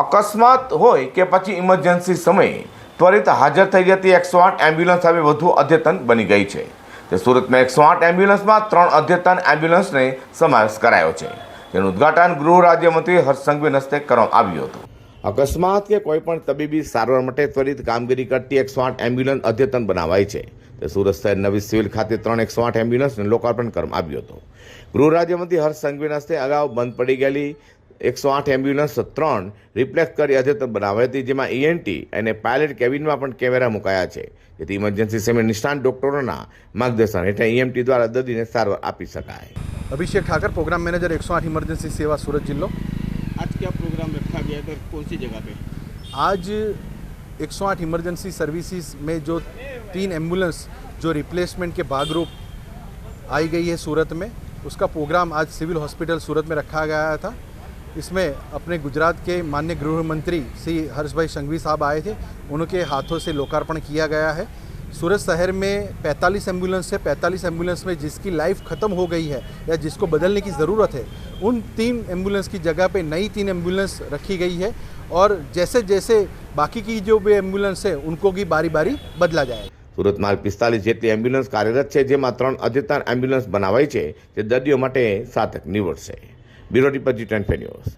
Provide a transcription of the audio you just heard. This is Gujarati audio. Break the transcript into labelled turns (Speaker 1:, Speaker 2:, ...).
Speaker 1: અકસ્માત હોય કે પછી ઇમરજન્સી સમયે ત્વરિત હાજર થઈ જતી એકસો આઠ એમ્બ્યુલન્સ હવે વધુ અદ્યતન બની ગઈ છે. તે સુરતમાં એકસો આઠ એમ્બ્યુલન્સમાં ત્રણ અદ્યતન એમ્બ્યુલન્સને સમાવેશ કરાયો છે. જેનું ઉદ્ઘાટન ગૃહ રાજ્યમંત્રી હર્ષ સંઘવીના હસ્તે કરવામાં આવ્યું હતું. અકસ્માત કે કોઈપણ તબીબી સારવાર માટે ત્વરિત કામગીરી કરતી એકસો આઠ એમ્બ્યુલન્સ અદ્યતન બનાવાઈ છે. તે સુરત શહેર નવી સિવિલ ખાતે ત્રણ એકસો આઠ એમ્બ્યુલન્સને લોકાર્પણ કરવામાં આવ્યું હતું. ગૃહ રાજ્યમંત્રી હર્ષ સંઘવીના હસ્તે અગાઉ બંધ પડી ગયેલી એકસો આઠ એમ્બ્યુલન્સ ત્રણ રિપ્લેસ કરી અદ્યતન બનાવાઈ હતી જેમાં ઈએનટી અને પાયલટ કેબિનમાં પણ કેમેરા મુકાયા છે જેથી ઇમરજન્સી સમયે નિષ્ણાંત ડોક્ટરોના માર્ગદર્શન હેઠળ ઈએમટી દ્વારા દર્દીને સારવાર આપી શકાય
Speaker 2: Abhishek Thakar programme manager 108 emergency सेवा सूरत जिलो
Speaker 3: आज क्या प्रोग्राम रखा गया था कौन सी जगह पे
Speaker 2: आज 108 इमरजेंसी सर्विसेज में जो तीन एम्बुलेंस जो रिप्लेसमेंट के भाग रूप आई गई है सूरत में उसका प्रोग्राम आज सिविल हॉस्पिटल सूरत में रखा गया था इसमें अपने गुजरात के माननीय गृह मंत्री श्री हर्षभाई संघवी साहब आए थे उनके हाथों से लोकार्पण किया गया है सूरत शहर में 45 एम्बुलेंस है 45 एम्बुलेंस में जिसकी लाइफ ख़त्म हो गई है या जिसको बदलने की ज़रूरत है उन तीन एम्बुलेंस की जगह पे नई तीन एम्बुलेंस रखी गई है और जैसे जैसे बाकी की जो भी एम्बुलेंस है उनको भी बारी बारी बदला जाएगा
Speaker 1: સુરતમાં હાલ પિસ્તાલીસ જેટલી એમ્બ્યુલન્સ કાર્યરત છે જેમાં ત્રણ અદ્યતન એમ્બ્યુલન્સ બનાવાઈ છે જે દર્દીઓ માટે સાતક નીવડશે bureau report G twenty news